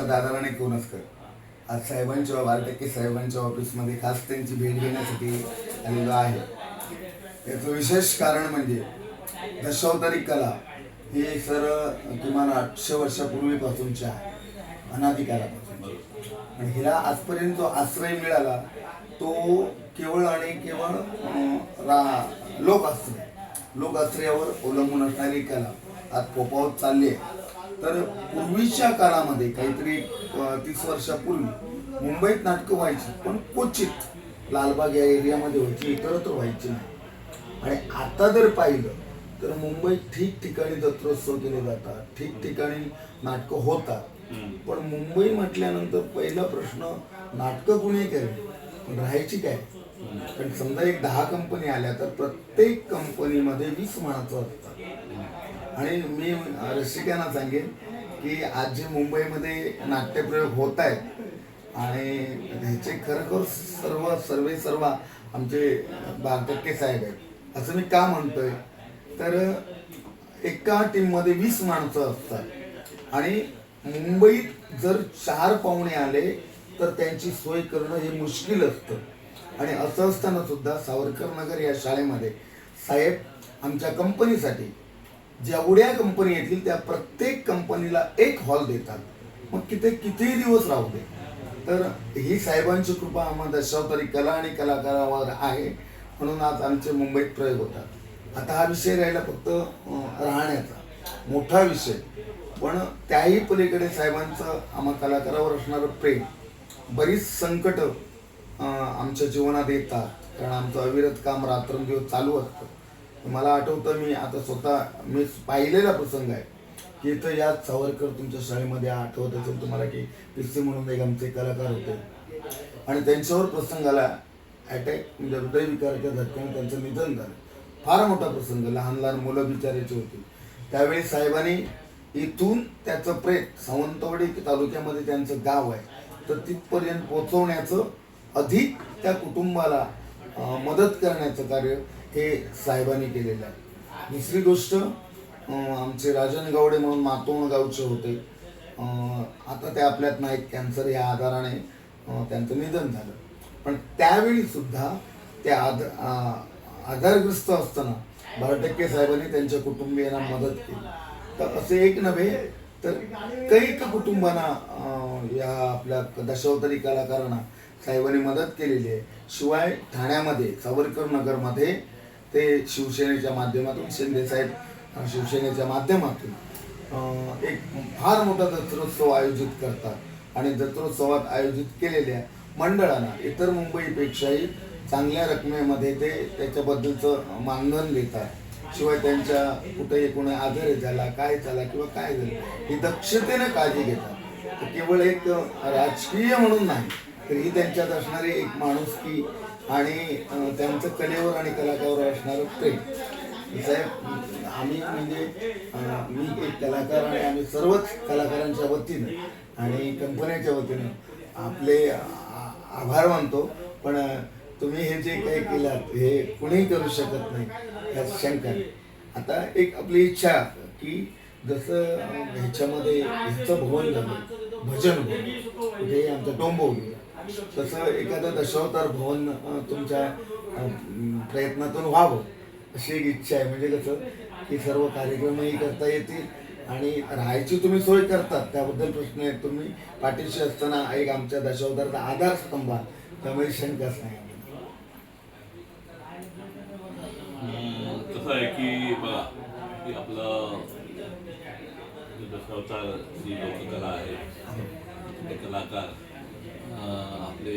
नमस्कार कोणच कर. आज साहेबांच्या बारटक्के साहेबांच्या ऑफिसमध्ये खास त्यांची भेट घेण्यासाठी आलेलो आहे. याचं विशेष कारण म्हणजे दशावतारी कला ही सर किमान आठशे वर्षापूर्वीपासूनची आहे अनाधिकारापासून आणि हिला आजपर्यंत जो आश्रय मिळाला तो केवळ आणि केवळ अं, रा लोकाश्रय. लोकाश्रयावर अवलंबून असणारी कला आज पोपावत चालली आहे. तर पूर्वीच्या काळामध्ये काहीतरी तीस वर्षापूर्वी मुंबईत नाटकं व्हायची पण क्वचित लालबाग या एरियामध्ये व्हायची इतरत्र व्हायची नाही. आणि आता जर पाहिलं तर मुंबईत ठिकठिकाणी जत्रोत्सव केले जातात ठिकठिकाणी नाटकं होतात. पण मुंबई म्हटल्यानंतर पहिला प्रश्न नाटकं कुणी केली? पण राहायची काय? पण समजा एक दहा कंपनी आल्या तर प्रत्येक कंपनीमध्ये वीस माणसं असतात आणि मी रसिकांना सांगेन की आज जे मुंबईमध्ये नाट्यप्रयोग होत आहेत आणि ह्याचे खरोखर सर्व सर्वे सर्व आमचे बारटक्के साहेब आहेत. असं मी का म्हणतोय? तर एका टीममध्ये वीस माणसं असतात. आणि मुंबईत जर चार पाहुणे आले तर त्यांची सोय करणं हे मुश्किल असतं. आणि असं असताना सुद्धा सावरकर नगर या शाळेमध्ये साहेब आमच्या कंपनीसाठी जेवढ्या कंपनी येतील त्या प्रत्येक कंपनीला एक हॉल देतात. मग किती कितीही दिवस राहू दे. तर ही साहेबांची कृपा आम्हा दशावतारी कला आणि कलाकारावर आहे. म्हणून आज आमचे मुंबईत प्रयोग होतात. आता हा विषय राहिला फक्त राहण्याचा. मोठा विषय. पण त्याही पलीकडे साहेबांचं आम्हा कलाकारावर असणारं प्रेम बरीच संकटं आमच्या जीवनात येतात. कारण आमचं अविरत काम रात्रंदिवस चालू असतं. मला आठवतं मी आता स्वतः मी पाहिलेला प्रसंग आहे की इथं या सावरकर तुमच्या शाळेमध्ये आठवत असेल तुम्हाला की पिस्सी म्हणून एक आमचे कलाकार होते. आणि त्यांच्यावर प्रसंग आला. अटॅक म्हणजे हृदयविकाराच्या झटक्याने त्यांचं निधन झालं. फार मोठा प्रसंग लहान लहान मुलं बिचारायची होती. त्यावेळी साहेबांनी इथून त्याचं प्रेत सावंतवाडी तालुक्यामध्ये त्यांचं गाव आहे. तर तिथपर्यंत पोचवण्याचं अधिक त्या कुटुंबाला मदत करण्याचं कार्य हे साहेबांनी केलेलं आहे. दुसरी गोष्ट आमचे राजन गावडे म्हणून मातोंड गावचे होते. आता ते आपल्यात नाहीत कॅन्सर या आधाराने त्यांचं निधन झालं. पण त्यावेळीसुद्धा ते त्या आध आधारग्रस्त असताना बारा साहेबांनी त्यांच्या कुटुंबियांना मदत केली. तर असे एक नव्हे तर कैक कुटुंबांना या आपल्या दशावतारी कलाकारांना साहेबांनी मदत केलेली आहे. शिवाय ठाण्यामध्ये सावरकर नगरमध्ये ते शिवसेनेच्या माध्यमातून शिंदे साहेब शिवसेनेच्या माध्यमातून एक फार मोठा जत्रोत्सव आयोजित करतात. आणि जत्रोत्सवात आयोजित केलेल्या मंडळांना इतर मुंबईपेक्षाही चांगल्या रकमेमध्ये ते त्याच्याबद्दलचं मानधन देतात. शिवाय त्यांच्या कुठेही कोणी आजारी झाला काय झाला किंवा काय झालं ही दक्षतेनं काळजी घेतात. तर केवळ एक राजकीय म्हणून नाही तर ही त्यांच्यात असणारी एक माणूस की आणि त्यांचं कलेवर आणि कलाकारावर असणारं प्रेम. साहेब आम्ही म्हणजे मी एक कलाकार आणि आम्ही सर्वच कलाकारांच्या वतीनं आणि कंपन्याच्या वतीनं आपले आभार मानतो. पण तुम्ही हे जे काही केलात हे कुणीही करू शकत नाही यात शंका नाही. आता एक आपली इच्छा की जसं ह्याच्यामध्ये ह्याचं भवन झालं भजन भवन. कुठेही आमचं डोंबवली. तसं एखादं दशावतार भवन तुमच्या प्रयत्नातून व्हावं अशी एक इच्छा आहे. म्हणजे कसं की सर्व कार्यक्रमही करता येतील आणि राहायची तुम्ही सोय करतात. त्याबद्दल प्रश्न आहे. तुम्ही पाठीशी असताना एक आमच्या दशावतारचा आधारस्तंभ स्तंभ त्यामुळे शंकाच नाही कसं आहे की बघा की आपलं दशावतार जी लोककला आहे कलाकार आपले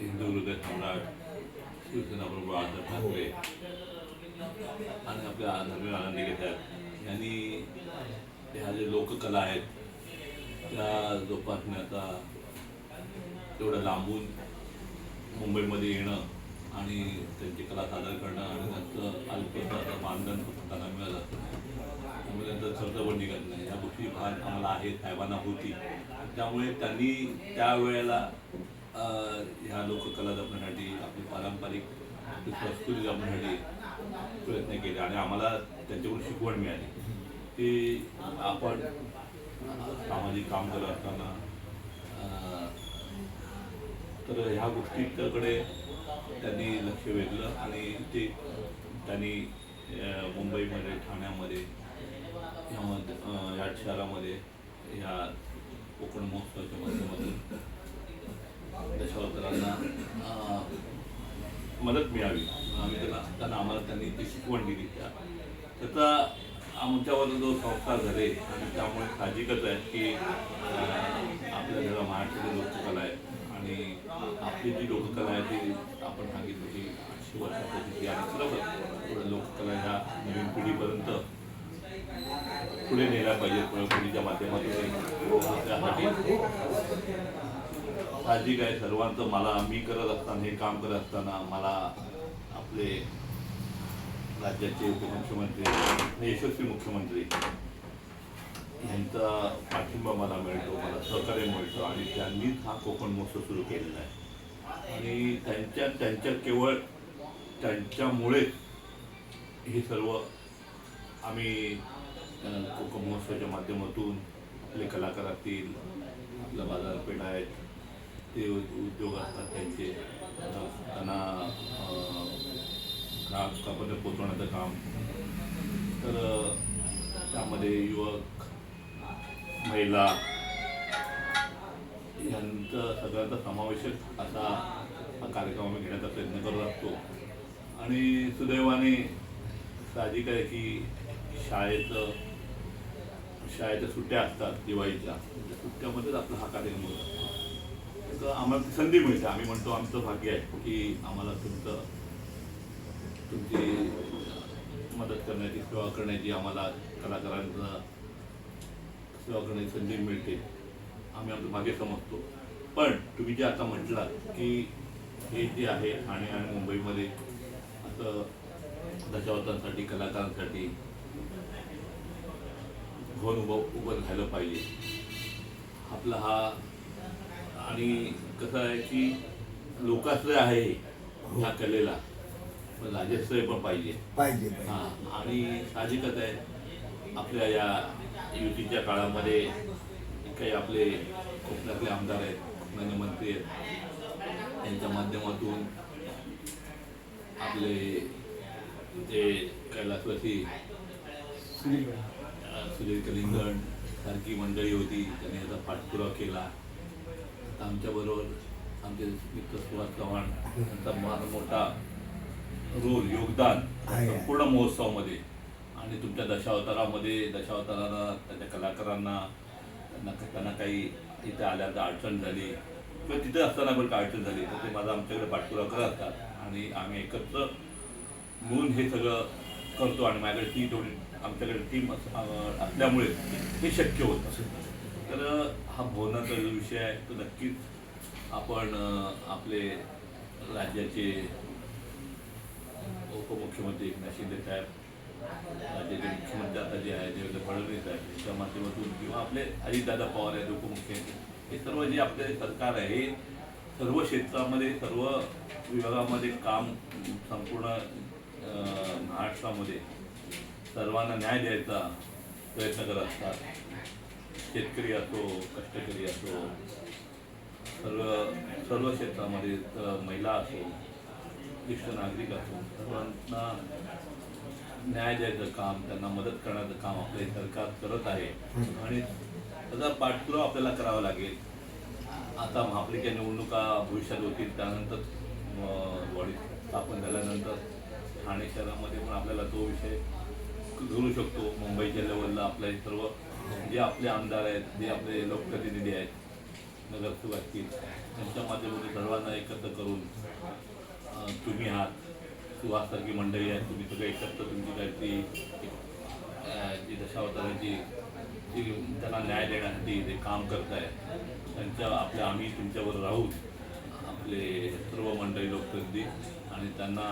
हिंदू हृदय सम्राट शिवसेना प्रमुख बाळासाहेब ठाकरे आणि आपल्या धर्मीय आनंदी घेतात यांनी ह्या जे लोककला आहेत त्या जोपासण्याचा तेवढं लांबून मुंबईमध्ये येणं आणि त्यांची कला सादर करणं आणि त्यांचं अल्पचं मानधन त्यांना मिळत असतं त्यामुळे त्यांचा निघत नाही या गोष्टी फार आम्हाला आहेत साहेबांना होती. त्यामुळे त्यांनी त्यावेळेला ह्या लोककला जपण्यासाठी आपली पारंपरिक आपली संस्कृती जपण्यासाठी प्रयत्न केले आणि आम्हाला त्यांच्याकडून शिकवण मिळाली. की आपण सामाजिक काम करत असताना तर ह्या गोष्टीकडे त्यांनी लक्ष वेधलं आणि ते त्यांनी मुंबईमध्ये ठाण्यामध्ये ह्यामध्ये या शहरामध्ये ह्या कोकण महोत्सवाच्या माध्यमातून. दशावतारांना मदत मिळावी. आम्ही त्याला त्यांना आम्हाला त्यांनी ती शिकवण दिली. त्या त्याचा आमच्यावर जो संस्कार झाले आणि त्यामुळे साहजिकच आहे की आपल्या घरा महाराष्ट्राची लोककला आहे. आणि आपली जी लोककला आहे ती आपण सांगितलं की आठशे वर्षापूर्वीची आणि खरोखर लोककला ह्या नवीन पिढीपर्यंत पुढे नेला पाहिजे पुढे माध्यमातून साहजिक आहे सर्वांचं. मला मी करत असताना हे काम करत असताना मला आपले राज्याचे उपमुख्यमंत्री यशस्वी मुख्यमंत्री यांचा पाठिंबा मला मिळतो मला सहकार्य मिळतो आणि त्यांनीच हा कोकण महोत्सव सुरू केलेला आहे. आणि त्यांच्या त्यांच्या केवळ त्यांच्यामुळेच हे सर्व आम्ही अं, महोत्सवाच्या माध्यमातून आपले कलाकार असतील आपला बाजारपेठ आहेत ते उद- उद्योग असतात त्यांचे. त्यांना ग्राहकापर्यंत पोचवण्याचं काम. तर त्यामध्ये युवक महिला यांचा सगळ्यांचा समावेशक असा हा कार्यक्रम आम्ही घेण्याचा प्रयत्न करत असतो आणि सुदैवाने साहजिक आहे की शाळेचं शाळेच्या सुट्ट्या असतात दिवाळीच्या. त्या सुट्ट्यामध्येच आपला हा कार्यक्रम होतो. तर आम्हाला संधी मिळते. आम्ही म्हणतो आमचं भाग्य आहे की आम्हाला तुमचं तुमची मदत करण्याची सेवा करण्याची आम्हाला कलाकारांचा सेवा करण्याची संधी मिळते. आम्ही आमचं भाग्य समजतो. पण तुम्ही जे आता म्हटलात की हे जे आहे ठाणे आणि मुंबईमध्ये असं दशावतांसाठी कलाकारांसाठी भवन उभं उभं राहिलं पाहिजे. आपला हा आणि कसं आहे की लोकाश्रय आहे ह्या कलेला. पण राजश्रय पण पाहिजे. पाहिजे हा आणि साहजिकच आहे आपल्या या युतीच्या काळामध्ये काही आपले कोकणातले आमदार आहेत कोकणाचे मंत्री आहेत यांच्या माध्यमातून आपले जे कैलासवासी सुधीर कलिंगण सारखी मंडळी होती. त्यांनी याचा पाठपुरावा केला. आता आमच्याबरोबर आमचे मित्र सुहास चव्हाण यांचा फार मोठा रोल योगदान. संपूर्ण महोत्सवामध्ये आणि तुमच्या दशावतारामध्ये दशावतारांना त्याच्या कलाकारांना त्यांना त्यांना काही इथे आल्याचं अडचण झाली. किंवा तिथे असताना पण काय अडचण झाली तर ते माझा आमच्याकडे पाठपुरावा करत असतात आणि आम्ही एकत्र मिळून हे सगळं करतो आणि माझ्याकडे ती थोडी आमच्याकडे टीम असल्यामुळे हे शक्य होतं तर हा भवनाचा जो विषय आहे तो नक्कीच आपण आपले राज्याचे उपमुख्यमंत्री एकनाथ शिंदे साहेब राज्याचे मुख्यमंत्री आता जे आहे देवेंद्र फडणवीस आहेत त्यांच्या माध्यमातून किंवा आपले अजितदादा पवार आहेत उपमुख्यमंत्री हे सर्व जे आपले सरकार आहे हे सर्व क्षेत्रामध्ये सर्व विभागामध्ये काम संपूर्ण महाराष्ट्रामध्ये सर्वांना न्याय द्यायचा प्रयत्न करत असतात. शेतकरी असो कष्टकरी असो सर्व सर्व क्षेत्रामध्ये महिला असो ज्येष्ठ नागरिक असो सर्वांना न्याय द्यायचं काम त्यांना मदत करण्याचं काम आपले सरकार करत आहे. आणि त्याचा पाठपुरावा आपल्याला करावा लागेल. आता महापालिका निवडणुका भविष्यात होतील त्यानंतर अं, बॉडी स्थापन झाल्यानंतर ठाणे शहरामध्ये पण आपल्याला तो विषय धरू शकतो. मुंबईच्या लेवलला आपल्या सर्व जे आपले आमदार आहेत जे आपले लोकप्रतिनिधी आहेत नगरसेवक असतील त्यांच्या माध्यमातून सर्वांना एकत्र करून तुम्ही आहात. सुहासारखी मंडळी आहेत तुम्ही सगळे एकत्र तुमची काहीतरी जी दशावताराची जी त्यांना न्याय देण्यासाठी जे काम करताय त्यांच्या आपल्या आम्ही तुमच्यावर राहून आपले सर्व मंडळी लोकप्रतिनिधी आणि त्यांना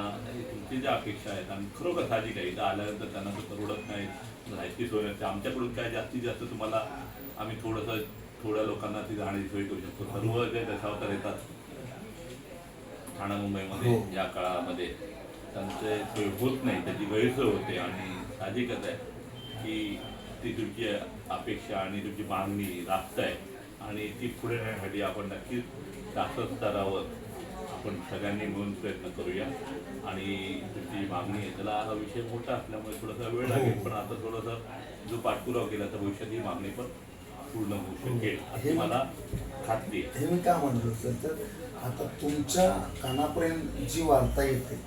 तुमची ज्या अपेक्षा आहेत आणि खरोखर साहजिक आहे. इथं आल्यानंतर त्यांना तर परवडत नाही राहायची सोय नसते आमच्याकडून काय जास्तीत जास्त तुम्हाला आम्ही थोडंसं थोड्या लोकांना ती राहण्याची सोय करू शकतो. सर्व जे दशावतार येतात ठाणा मुंबईमध्ये हो. या काळामध्ये त्यांचे सोय होत नाही. त्याची गैरसोय होते. आणि साहजिकच आहे की ती तुमची अपेक्षा आणि तुमची मागणी राखताय आणि ती पुढे नेण्यासाठी आपण नक्कीच शासन स्तरावर आपण सगळ्यांनी मिळून प्रयत्न करूया. आणि तुमची मागणी आहे त्याला हा विषय मोठा असल्यामुळे थोडासा वेळ लागेल पण आता थोडासा जो पाठपुरावा केला तर भविष्यात ही मागणी पण पूर्ण होऊ शकेल अशी मला खात्री आहे. हे मी का म्हणतो सर? तर आता तुमच्या कानापर्यंत जी वार्ता येते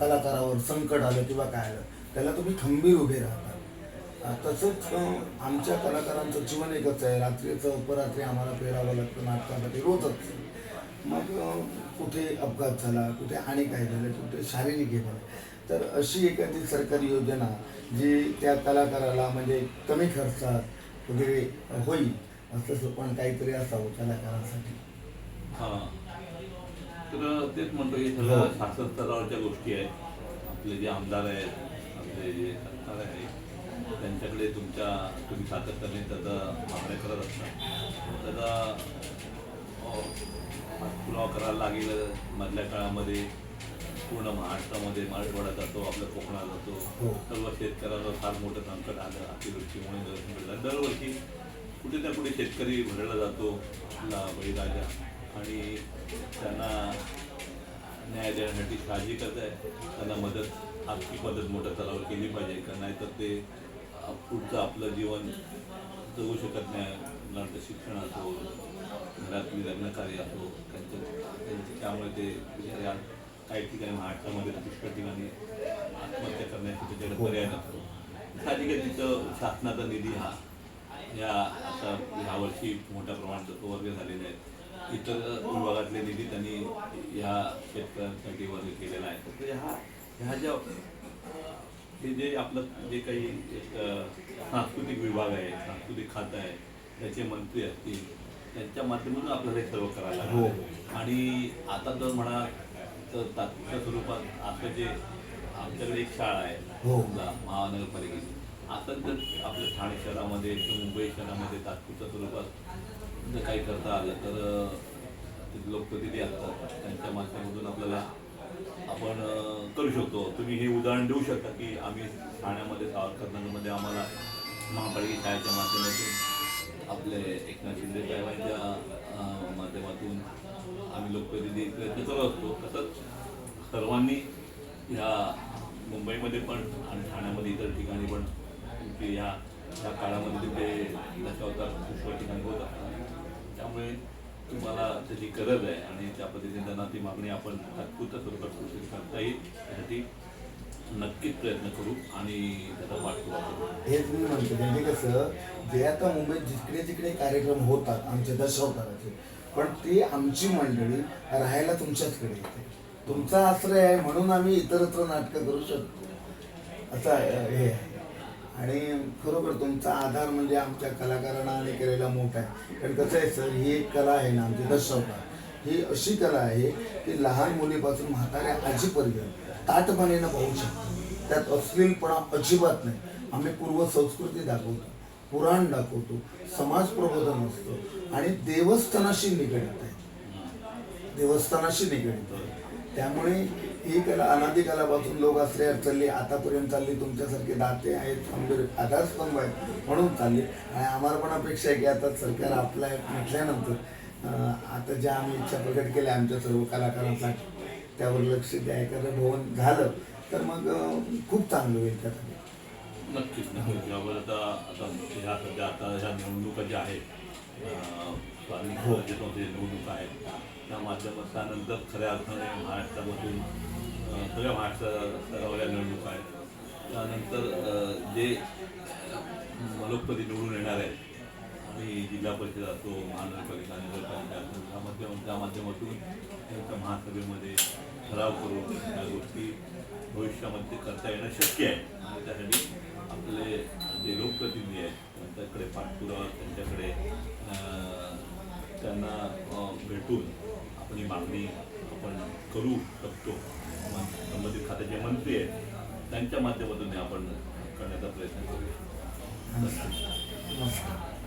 कलाकारावर संकट आलं किंवा काय आलं त्याला तुम्ही खंबीर उभे राहता. तसंच आमच्या कलाकारांचं जीवन एकच आहे. रात्रीचं अपरात्री आम्हाला पेरावं लागतं नाटकासाठी रोजच. मग कुठे अपघात झाला कुठे आणि काय झालं कुठे शारीरिक हे झालं. तर अशी एखादी सरकारी योजना जी त्या कलाकाराला म्हणजे कमी खर्चात वगैरे होईल असं पण काहीतरी असावं कलाकारांसाठी. हा. तर तेच म्हणतो हे सगळं शासन स्तरावरच्या गोष्टी आहेत. आपले जे आमदार आहेत आपले जे सरकार आहे त्यांच्याकडे तुमच्या तुम्ही सातत्याने त्याचा मागण्या करत असता. त्याचा पाठपुरावा करायला लागेल. मधल्या काळामध्ये पूर्ण महाराष्ट्रामध्ये मराठवाडा जातो आपल्या कोकणात जातो. हो. सर्व शेतकऱ्याला फार मोठं संकट आलं अतिवृष्टीमुळे दर- दरवर्षी कुठे ना कुठे शेतकरी भरला जातो आपला बळीराजा. आणि त्यांना न्याय देण्यासाठी साहजिकच आहे. त्यांना मदत आर्थिक मदत मोठ्या स्तरावर केली पाहिजे. का नाहीतर ते पुढचं आपलं जीवन जगू शकत नाही. शिक्षण असो घरातली लग्नकार्य असो त्यांचं त्यांचं- त्यामुळे ते काही ठिकाणी महाराष्ट्रामध्ये पुष्कळ ठिकाणी आत्महत्या करण्याची त्याच्याकडे पर्याय नसतो. साहजिक आहे तिथं शासनाचा निधी हा या आता यावर्षी मोठ्या प्रमाणात वर्ग झालेले आहेत. इतर विभागातले निधी त्यांनी या शेतकऱ्यांसाठी वर्ग केलेला आहे. तर ह्या ह्या ज्या हे जे आपलं जे काही एक सांस्कृतिक विभाग आहे सांस्कृतिक खातं आहे त्याचे मंत्री असतील त्यांच्या माध्यमातून आपल्याला हे सर्व करायला हो. आणि आता जर म्हणा तर तात्पुरत्या स्वरूपात असं जे आमच्याकडे एक शाळा आहे. हो. महानगरपालिकेची. आता जर आपल्या ठाणे शहरामध्ये किंवा मुंबई शहरामध्ये तात्पुरत्या स्वरूपात जर काही करता आलं तर लोकप्रतिनिधी असतात. त्यांच्या माध्यमातून आपल्याला आपण करू शकतो. तुम्ही हे उदाहरण देऊ शकता की आम्ही ठाण्यामध्ये सावरकर नगरमध्ये आम्हाला महापालिका शाळेच्या माध्यमातून आपले एकनाथ शिंदे साहेबांच्या माध्यमातून आम्ही लोकप्रतिनिधी प्रयत्न करत असतो. तसंच सर्वांनी ह्या मुंबईमध्ये पण आणि ठाण्यामध्ये इतर ठिकाणी पण तुमची ह्या ह्या काळामध्ये तुमचे दशावतार पुष्कळ ठिकाणी होत असतात. त्यामुळे तुम्हाला त्याची गरज आहे आणि त्या पद्धतीने त्यांना ती मागणी आपण तात्पुरत्या स्वरूपात करता येईल. त्यासाठी नक्कीच प्रयत्न करू आणि त्याचा पाठपुरावा करू हेच मी म्हणतो म्हणजे कसं जे आता मुंबईत जिकडे जिकडे कार्यक्रम होतात आमचे दशावताराचे पण ती आमची मंडळी राहायला तुमच्याचकडे येते. तुमचा आश्रय आहे म्हणून आम्ही इतरत्र नाटकं करू शकतो. असं आहे, हे आहे. आणि खरोखर तुमचा आधार म्हणजे आमच्या कलाकारांना आणि केलेला मोठा आहे. कारण कसं आहे सर ही एक कला आहे ना आमची दशावतार. ही अशी कला आहे की लहान मुलीपासून म्हाताऱ्या आजीपर्यंत ताटपणेनं पाहू शकतो. त्यात अश्लीलपणा अजिबात नाही. आम्ही पूर्व संस्कृती दाखवतो पुराण दाखवतो समाज प्रबोधन असतं आणि देवस्थानाशी निगडित आहे. देवस्थानाशी निगडित आहे. त्यामुळे ही कला अनादिकालापासून लोक आश्रयात चालली आतापर्यंत चालली तुमच्यासारखे दाते आहेत खंबीर आधारस्तंभ आहेत म्हणून चालली. आणि आम्हाला पण अपेक्षा आहे की आता सरकार आपला आहे म्हटल्यानंतर आता ज्या आम्ही इच्छा प्रकट केल्या आमच्या सर्व कलाकारांसाठी त्यावर लक्ष द्या एखादं भवन झालं तर मग खूप चांगलं होईल त्यासाठी नक्कीच नक्कीच. यावर आता आता ह्या सध्या आता ह्या निवडणुका ज्या आहेत संस्थेच्या निवडणुका आहेत त्या माध्यमात त्यानंतर खऱ्या अर्थाने महाराष्ट्रामधून सगळ्या महाराष्ट्र स्तरावर या निवडणुका आहेत. त्यानंतर जे अं, लोकप्रती निवडून येणार आहेत आम्ही जिल्हा परिषद असो महानगरपालिका नगरपालिका असो त्या माध्यम त्या माध्यमातून त्यांच्या महासभेमध्ये ठराव करून त्या गोष्टी भविष्यामध्ये करता येणं शक्य आहे. आणि त्यासाठी आपले जे लोकप्रतिनिधी आहेत त्यांच्याकडे पाठपुरावा त्यांच्याकडे त्यांना भेटून आपण ही मागणी आपण करू शकतो. संबंधित खात्याचे मंत्री आहेत त्यांच्या माध्यमातून हे आपण करण्याचा प्रयत्न करू नमस्कार.